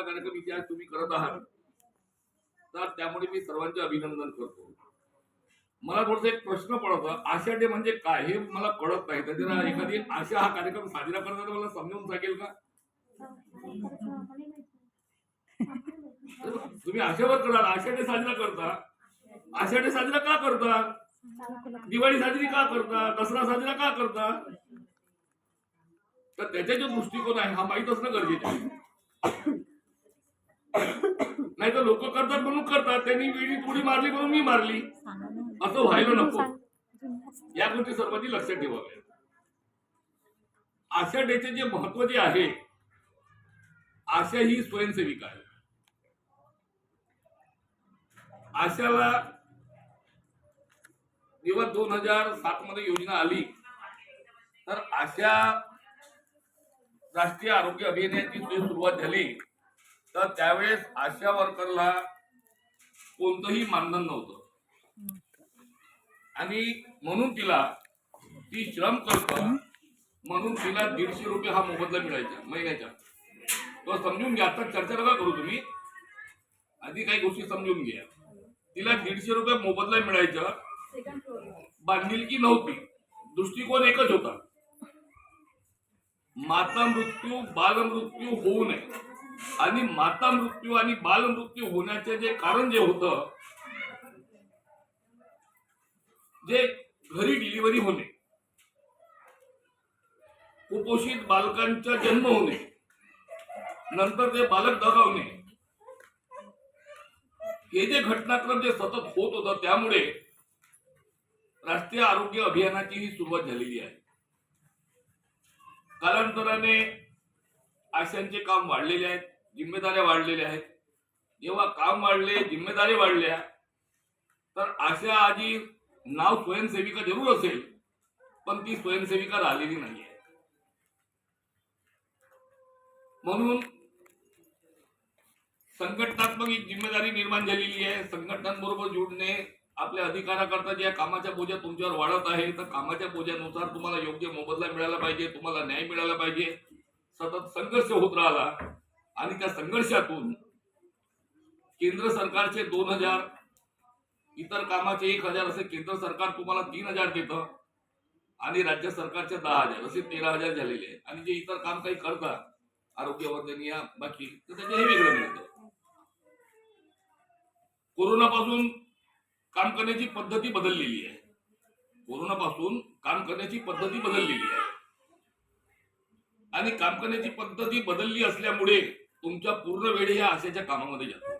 चांगला कार्यक्रम इथे आज तुम्ही करत आहात. तर त्यामुळे मी सर्वांचे अभिनंदन करतो. मला थोडस एक प्रश्न पडतो. आशा डे म्हणजे काय? हे मला कळत नाही. तर जरा एखादी आशा हा कार्यक्रम साजरा करताना मला समजून सांगेल का? तुम्ही आशावर कराल आशा डे साजरा करता. आशा डे साजरा का करता? दिवाळी साजरी का करता? दसरा साजरा का करता? तर त्याचा जो दृष्टिकोन आहे हा माहीत असणं गरजेचं आहे. लोक करतात म्हणून करतात. त्यांनी वेळी थोडी मारली म्हणून मी मारली. असं व्हायला नको. या गोष्टी सर्वांनी लक्षात ठेवाव्या. आशा डेचे जे महत्त्व जे आहे आशा ही स्वयंसेविका आहे. आशाला जेव्हा दोन हजार सात मध्ये योजना आली तर आशा राष्ट्रीय आरोग्य अभियानाची सुरुवात झाली तर त्यावेळेस आशा वर्करला कोणतंही मानधन नव्हतं. आणि म्हणून तिला ती श्रम करत म्हणून तिला दीडशे रुपये हा मोबदला मिळायचा महिन्याचा. तो समजून घ्या आता चर्चा नका करू तुम्ही. आधी काही गोष्टी समजून घ्या. तिला दीडशे रुपये मोबदला मिळायचा. बांधिलकी नव्हती. दृष्टिकोन एकच होता. माता मृत्यू बालमृत्यू होऊ नये. आणि माता मृत्यू आणि बालमृत्यू होण्याचे जे कारण जे होतं जे घरी डिलिव्हरी होणे कुपोषित बालकांचा जन्म होणे नंतर ते बालक दगावणे हे जे घटनाक्रम जे सतत होत होतं त्यामुळे राष्ट्रीय आरोग्य अभियानाची ही सुरुवात झालेली आहे. कालांतराने आशांचे काम वाढलेले आहेत. जिम्मेदाऱ्या वाढलेल्या आहेत. जेव्हा काम वाढले जिम्मेदारी वाढल्या तर अशा आजी नाव स्वयंसेविका जरूर असेल पण ती स्वयंसेविका राहिलेली नाही आहे म्हणून संघटनात्मक एक जिम्मेदारी निर्माण झालेली आहे. संघटनांबरोबर जुडणे आपल्या अधिकाराकरता ज्या कामाच्या बोजा तुमच्यावर वाढत आहे तर कामाच्या बोजानुसार तुम्हाला योग्य मोबदला मिळाला पाहिजे तुम्हाला न्याय मिळाला पाहिजे. सतत संघर्ष होत राहिला. आणि त्या संघर्षातून केंद्र सरकारचे दोन हजार इतर कामाचे एक हजार असे केंद्र सरकार तुम्हाला तीन हजार देतं आणि राज्य सरकारचे दहा हजार असे तेरा हजार झालेले आहेत. आणि जे इतर काम काही करतात आरोग्यवर्धन या बाकी तर त्याचे हे वेगळं मिळतं. कोरोनापासून काम करण्याची पद्धती बदललेली आहे. कोरोनापासून काम करण्याची पद्धती बदललेली आहे. आणि काम करण्याची पद्धती बदलली असल्यामुळे तुमच्या पूर्ण वेळ या आशेच्या कामामध्ये जातो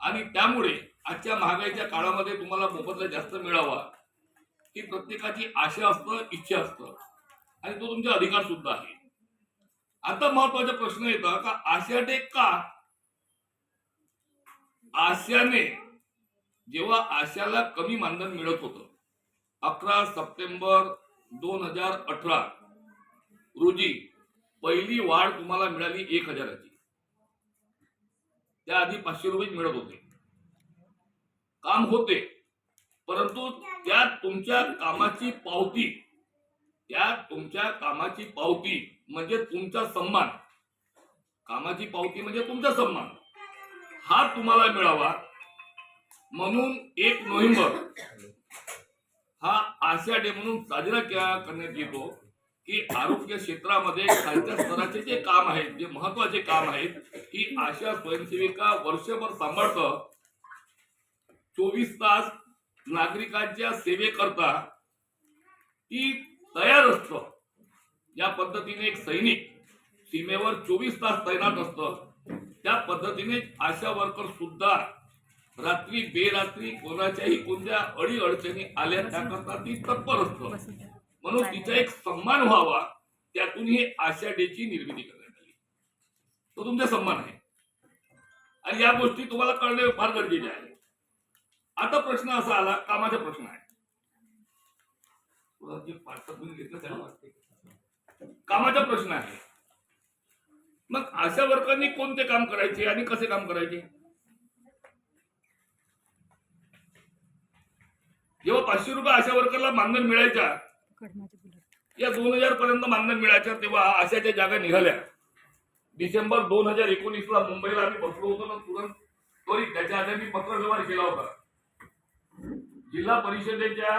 आणि त्यामुळे आजच्या महागाईच्या काळामध्ये तुम्हाला मोबदला जास्त मिळावा ही प्रत्येकाची आशा असतं इच्छा असतं. आणि तो तुमचा अधिकार सुद्धा आहे. आता महत्त्वाचा प्रश्न येतो का आशा का? आशियाने जेव्हा आशाला कमी मानधन मिळत होतं अकरा सप्टेंबर दोन हजार अठरा रोजी पहिली वाढ तुम्हाला मिळाली एक हजाराची. त्या आधी पाचशे रुपये मिळत होते. काम होते परंतु त्यात तुमच्या कामाची पावती त्या तुमच्या कामाची पावती म्हणजे तुमचा सन्मान. कामाची पावती म्हणजे तुमचा सन्मान. हा तुम्हाला मिळावा. म्हणून एक नोव्हेंबर हा आशिया डे म्हणून साजरा करण्यात येतो. की आरोग्य क्षेत्रामध्ये खालच्या स्तराचे जे काम आहेत जे महत्त्वाचे काम आहेत ही आशा स्वयंसेविका वर्षभर सांभाळतं. चोवीस तास नागरिकांच्या सेवेकरता ती तयार असतं. या पद्धतीने एक सैनिक सीमेवर चोवीस तास तैनात असत. त्या पद्धतीने आशा वर्कर सुद्धा रात्री बेरात्री कोणाच्याही कोणत्या अडी अडचणी आल्या त्याकरता ती तत्पर असतं. म्हणून तिचा एक सन्मान व्हावा त्यातून ही आशा डेची निर्मिती करण्यात आली. तो तुमचा सन्मान आहे. आणि या गोष्टी तुम्हाला कळणे फार गरजेचे आहे. आता प्रश्न असा आला कामाचा प्रश्न आहे. कामाचा प्रश्न आहे. मग आशा वर्करनी कोणते काम करायचे आणि कसे काम करायचे? जेव्हा पाचशे रुपये आशा वर्करला मानधन मिळायच्या या दोन हजार पर्यंत मानधन मिळायच्या तेव्हा आशाच्या जागा निघाल्या. डिसेंबर दोन हजार एकोणीस ला मुंबईला आम्ही बसलो होतो ना तुरंत. त्वरित त्याच्या आधी मी पत्र व्यवहार केला होता. जिल्हा परिषदेच्या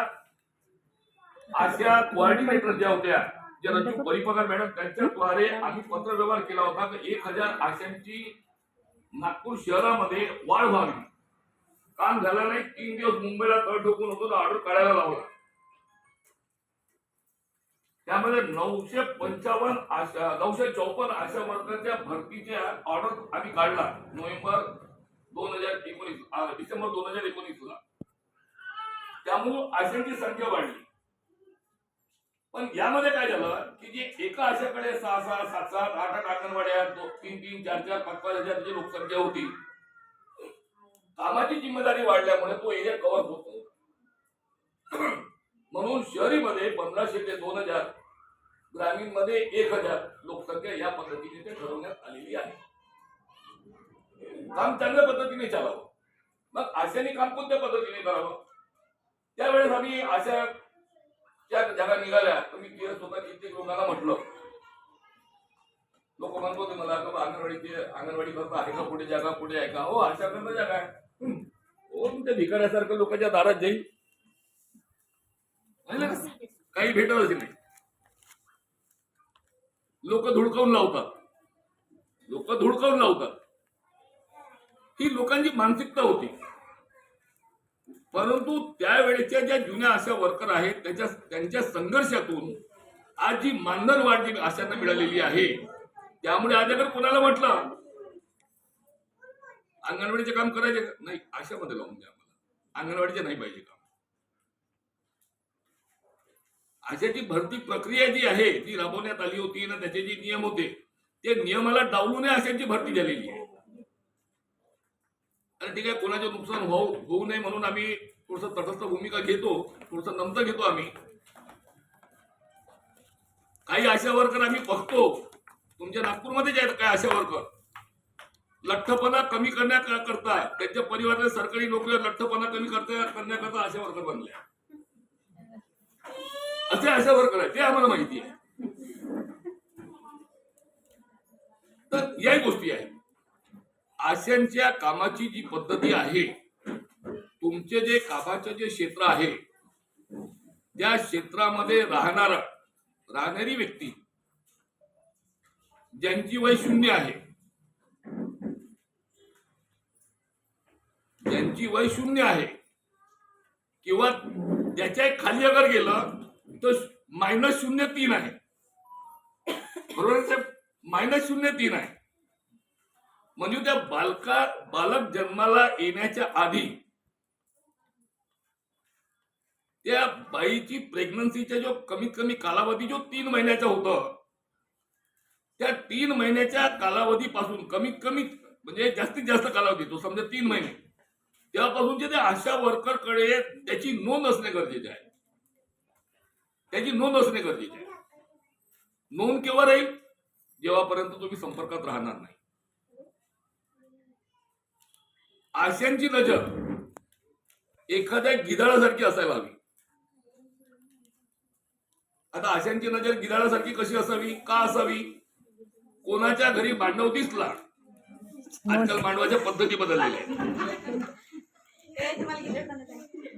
अशा कोऑर्डिनेटर ज्या होत्या ज्या रंजू परिपकर मॅडम त्यांच्याद्वारे आम्ही पत्र व्यवहार केला होता की एक हजार आशांची नागपूर शहरामध्ये वाढ व्हावी. काम झालं नाही तीन दिवस मुंबईला तळ ठोकून होतो ऑर्डर काढायला लावला. त्यामध्ये नऊशे पंचावन्न आशा नऊशे चौपन्न आशा वर्गाच्या भरतीच्या ऑर्डर आम्ही काढला. नोव्हेंबर दोन हजार एकोणीस डिसेंबर दोन हजार एकोणीस ला त्यामुळं आशांची संख्या वाढली. पण यामध्ये काय झालं की जे एका आशाकडे सहा सहा सात सात आठ आठ अंगणवाड्या तीन तीन चार चार पाच पाच हजार जी लोकसंख्या होती. कामाची जिम्मेदारी वाढल्यामुळे तो एरिया कव्हर होतो. म्हणून शहरीमध्ये पंधराशे ते दोन हजार ग्रामीणमध्ये एक हजार लोकसंख्या या पद्धतीने ते ठरवण्यात आलेली आहे. काम चांगल्या पद्धतीने चालावं. मग आशाने काम कोणत्या पद्धतीने करावं? त्यावेळेस आम्ही आशा ज्या जागा निघाल्या तर मी तिथे स्वतः कित्येक लोकांना म्हटलं. लोक म्हणत होते मला का अंगणवाडी ते अंगणवाडी करता आहे का? कुठे जागा कुठे आहे का? हो आशा करता जागा आहे. हं. त्या भिकाऱ्यासारखं लोकांच्या दारात जाईल? काही भेटतच नाही. लोक धुडकावून लावतात. लोक धुडकावून लावतात. ही लोकांची मानसिकता होती. परंतु त्यावेळेच्या ज्या जुन्या आशा वर्कर आहेत त्याच्या त्यांच्या संघर्षातून आज जी मानधन वाढ जी आशांना मिळालेली आहे त्यामुळे आज अगर कोणाला म्हटलं अंगणवाडीचे काम करायचे नाही आशामध्ये लावून द्या आम्हाला. अंगणवाडीचे नाही पाहिजे काम. अशाची भरती प्रक्रिया जी आहे ती राबवण्यात आली होती ना त्याचे जे नियम होते ते नियमाला डावलून अशाची भरती झालेली आहे. आणि ठीक आहे कोणाचे नुकसान होऊ होऊ नये म्हणून आम्ही थोडस तटस्थ भूमिका घेतो थोडस नमतं घेतो आम्ही. काही आशा वर्कर आम्ही बघतो. तुमच्या नागपूरमध्ये जे आहेत काय आशा वर्कर लठ्ठपणा कमी करण्याकरता त्यांच्या परिवाराच्या सरकारी नोकऱ्या लठ्ठपणा कमी करता करण्याकरता आशा वर्कर बनल्या असे आशा वर्कर करायचे. ते आम्हाला माहिती आहे. तर याही गोष्टी आहेत. आशांच्या कामाची जी पद्धती आहे तुमचे जे कामाचे जे क्षेत्र आहे त्या क्षेत्रामध्ये राहणार राहणारी व्यक्ती ज्यांची वय शून्य आहे ज्यांची वय शून्य आहे किंवा त्याच्याखाली अगर गेलं तो मायनस शून्य तीन आहे. बरोबर साहेब? मायनस शून्य तीन आहे. म्हणजे त्या बालका बालक जन्माला येण्याच्या आधी त्या बाईची प्रेग्नन्सीचा जो कमीत कमी कालावधी जो तीन महिन्याचा होता त्या तीन महिन्याच्या कालावधीपासून कमीत कमी म्हणजे जास्तीत जास्त कालावधी तो समजा तीन महिने तेव्हापासूनचे त्या आशा वर्करकडे त्याची नोंद असणे गरजेचे आहे. त्याची नोंद असणे गरजेचे आहे. नोंद केव्हा राहील? जेव्हापर्यंत तुम्ही संपर्कात राहणार नाही. आशयांची नजर एखाद्या गिधाडासारखी असायला हवी. आता आशयांची नजर गिधाडासारखी कशी असावी? का असावी? कोणाच्या घरी मांडव दिसला? आजकाल मांडवाच्या पद्धती बदललेल्या आहेत.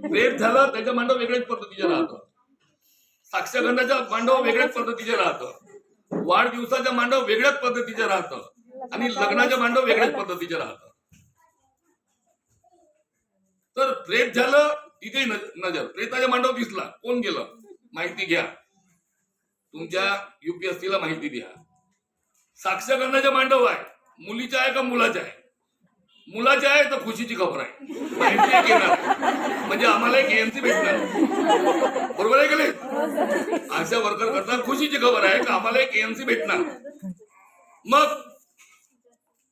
प्रेत झालं त्याचं मांडव वेगळ्याच पद्धतीचं राहतं साक्षगंधाचं मांडव वेगळ्याच पद्धतीचं राहतं. वाढदिवसाचं मांडव वेगळ्याच पद्धतीचं राहतं. आणि लग्नाचं मांडव वेगळ्याच पद्धतीचं राहतं. तर प्रेत झालं तिथे नजर. प्रेताचा मांडव दिसला. कोण गेलं? माहिती घ्या. तुमच्या युपीएससी ला माहिती द्या. साक्षगंधाचा मांडव आहे. मुलीचा आहे का मुलाचा आहे? मुलाच्या आहे तर खुशीची खबर आहे. माहिती घेणार म्हणजे आम्हाला एक एएमसी भेटणार. बरोबर आहे का नाही? वर्कर करता खुशीची खबर आहे का आम्हाला एक एएमसी भेटणार. मग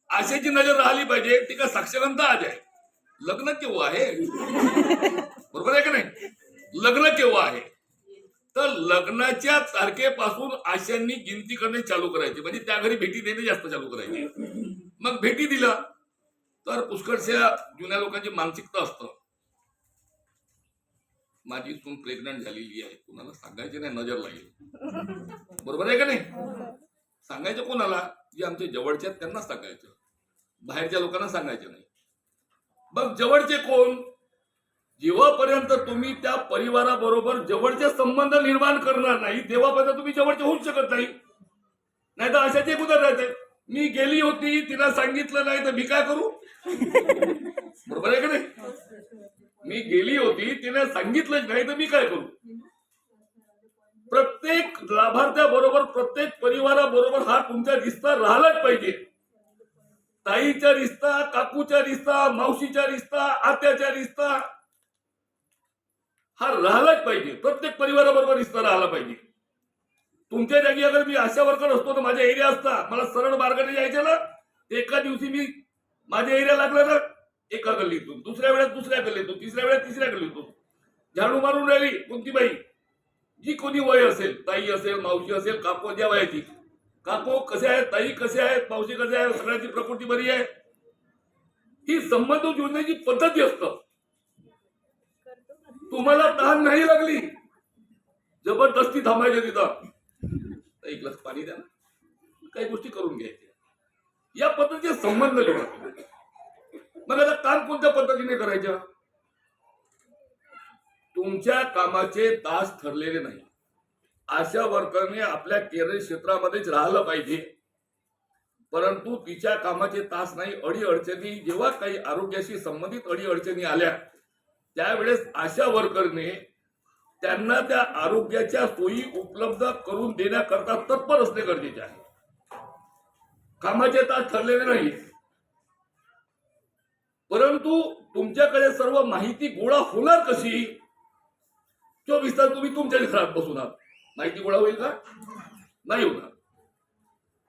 आशेची नजर राहिली पाहिजे ती का साक्षगंधा आज आहे. लग्न केव्हा आहे? बरोबर आहे का नाही? लग्न केव्हा आहे? तर लग्नाच्या तारखेपासून आशांनी गिनती करणे चालू करायची. म्हणजे त्या घरी भेटी देणे जास्त चालू करायची. मग भेटी दिला तर पुष्कळशा जुन्या लोकांची मानसिकता असतं. माझी सून प्रेग्नंट झालेली आहे. कुणाला सांगायचे नाही नजर लागेल. बरोबर आहे का नाही? सांगायचं कोणाला? जे आमच्या जवळचे आहेत त्यांनाच सांगायचं. बाहेरच्या लोकांना सांगायचं नाही. मग जवळचे कोण? जेव्हापर्यंत तुम्ही त्या परिवाराबरोबर जवळचे संबंध निर्माण करणार नाही तेव्हापर्यंत तुम्ही जवळचे होऊ शकत नाही. नाही तर अशाच एक उदाहरण राहते? मी गेली होती तिला सांगितलं नाही तर मी काय करू? बरोबर आहे का नाही? मी गेली होती तिने सांगितलंच नाही तर मी काय करू? प्रत्येक लाभार्थ्याबरोबर प्रत्येक परिवाराबरोबर हा तुमचा रिश्ता राहिलाच पाहिजे. ताईचा रिश्ता काकूचा रिश्ता मावशीचा रिश्ता आत्याचा रिश्ता हा राहिलाच पाहिजे. प्रत्येक परिवाराबरोबर रिश्ता राहिला पाहिजे. तुमच्या जागी अगर मी आशा वर्कर असतो तर माझ्या एरिया असता. मला सरळ मार्गाने जायचं ना? एका दिवशी मी माझ्या एरिया लागला ना? एका गल्लीतून दुसऱ्या वेळेस दुसऱ्या गल्लीतून तिसऱ्या वेळेस तिसऱ्या गल्लीतून. झाडू मारून राहिली कोणती बाई जी कोणी वय असेल ताई असेल मावशी असेल काको ज्या वयाची. काको कसे आहेत ताई कसे आहेत मावशी कसे आहेत सगळ्याची प्रकृती बरी आहे. ही संबंध जोडण्याची पद्धती असतं. तुम्हाला तहान नाही लागली. जबरदस्ती थांबायचे तिथं. एक ग्लास पाणी द्या ना. काही गोष्टी करून घ्यायच्या. या पद्धतीचे संबंध जोडा. मग आता काम कोणत्या पद्धतीने करायचं? तुमच्या कामाचे तास ठरलेले नाही. आशा वर्करने आपल्या केरळ क्षेत्रामध्येच राहिलं पाहिजे. परंतु तिच्या कामाचे तास नाही अडी अडचणी जेव्हा काही आरोग्याशी संबंधित अडी अडचणी आल्या त्यावेळेस आशा वर्करने त्यांना त्या आरोग्याच्या सोयी उपलब्ध करून देण्याकरता तत्पर असणे गरजेचे आहे. कामाचे तास ठरलेले नाही परंतु तुमच्याकडे सर्व माहिती गोळा होणार कशी? चोवीस तास तुम्ही तुमच्या घरात बसून आहात माहिती गोळा होईल का? नाही होणार.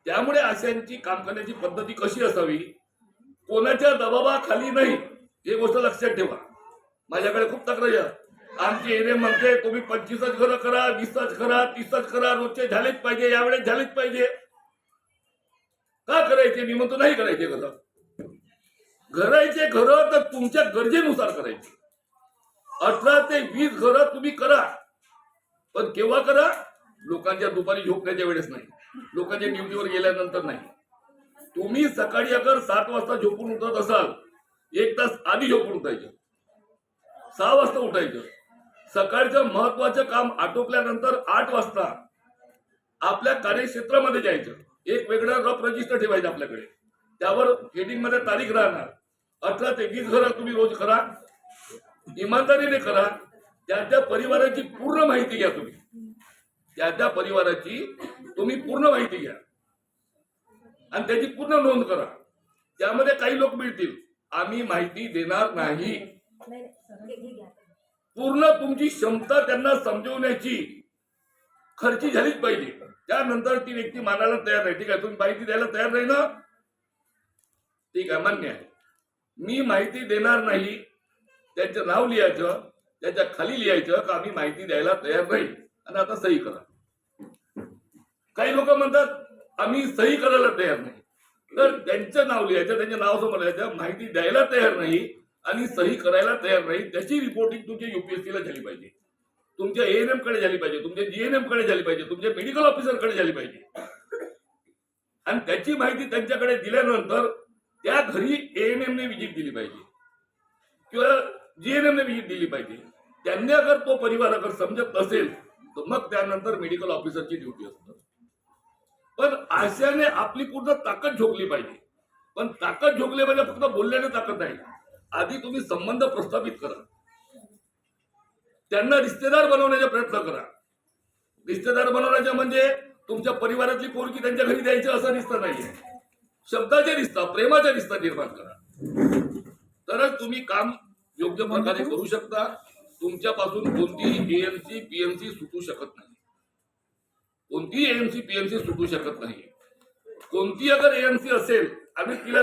त्यामुळे अशांची काम करण्याची पद्धती कशी असावी? कोणाच्या दबावाखाली नाही? हे गोष्ट लक्षात ठेवा. माझ्याकडे खूप तक्रारी या आमची एरिया म्हणते तुम्ही पंचवीसच घरं करा वीसच करा तीसच करा रोजचे झालेच पाहिजे यावेळेस झालेच पाहिजे. का करायचे? मी म्हणतो नाही करायचे घरं. घरायचे घरं तर तुमच्या गरजेनुसार करायचे. अठरा ते वीस घरं तुम्ही करा. पण केव्हा करा? लोकांच्या दुपारी झोपण्याच्या वेळेस नाही. लोकांच्या ड्युटीवर गेल्यानंतर नाही. तुम्ही सकाळी अगर सात वाजता झोपून उठत असाल एक तास आधी झोपून उठायचं. सहा वाजता उठायचं. सकाळचं महत्वाचं काम आटोपल्यानंतर आठ वाजता आपल्या कार्यक्षेत्रामध्ये जायचं. एक वेगळा रफ रजिस्टर ठेवायचं आपल्याकडे. त्यावर हेडिंगमध्ये तारीख राहणार. अठरा ते वीस तुम्ही रोज करा. इमानदारीने करा. त्या त्या परिवाराची पूर्ण माहिती घ्या तुम्ही. त्या त्या परिवाराची तुम्ही पूर्ण माहिती घ्या. आणि त्याची पूर्ण नोंद करा. त्यामध्ये काही लोक मिळतील. आम्ही माहिती देणार नाही. पूर्ण तुमची क्षमता त्यांना समजवण्याची खर्ची झालीच पाहिजे. त्यानंतर ती व्यक्ती मानायला तयार नाही. ठीक आहे तुम्ही माहिती द्यायला तयार नाही ना? ठीक आहे मान्य आहे. मी माहिती देणार नाही. त्याचं नाव लिहायचं त्याच्याखाली लिहायचं का आम्ही माहिती द्यायला तयार नाही. आणि आता सही करा. काही लोक म्हणतात आम्ही सही करायला तयार नाही. तर त्यांचं नाव लिहायचं त्यांच्या नाव समोर लिहायचं माहिती द्यायला तयार नाही आणि सही करायला तयार नाही. त्याची रिपोर्टिंग तुमच्या युपीएससीला झाली पाहिजे. तुमच्या एएनएमकडे झाली पाहिजे. तुमच्या जीएनएमकडे झाली पाहिजे. तुमच्या मेडिकल ऑफिसरकडे झाली पाहिजे. आणि त्याची माहिती त्यांच्याकडे दिल्यानंतर त्या घरी एएनएम ने विजिट दिली पाहिजे. किंवा जीएनएम ने विजिट दिली पाहिजे. त्यांनी अगर तो परिवार अगर समजत असेल तर मग त्यानंतर मेडिकल ऑफिसरची ड्युटी असते. पण आशियाने आपली पूर्ण ताकद झोकली पाहिजे. पण ताकद झोकली म्हणजे फक्त बोलल्याने ताकद नाही. आधी तुम्ही संबंध प्रस्थापित करा. त्यांना रिश्तेदार बनवण्याचा प्रयत्न करा. रिश्तेदार बनवण्याचा म्हणजे तुमच्या परिवारातली पोरकी त्यांच्या घरी द्यायची असा रिश्ता नाहीये. शब्दाच्या रिस्ता प्रेमाच्या रिस्ता निर्माण करा. तरच तुम्ही काम योग्य प्रकारे करू शकता. तुमच्यापासून कोणतीही एएमसी पीएमसी सुटू शकत नाही. कोणतीही एएमसी पीएमसी सुटू शकत नाही. कोणती अगर एएमसी असेल आम्ही तिला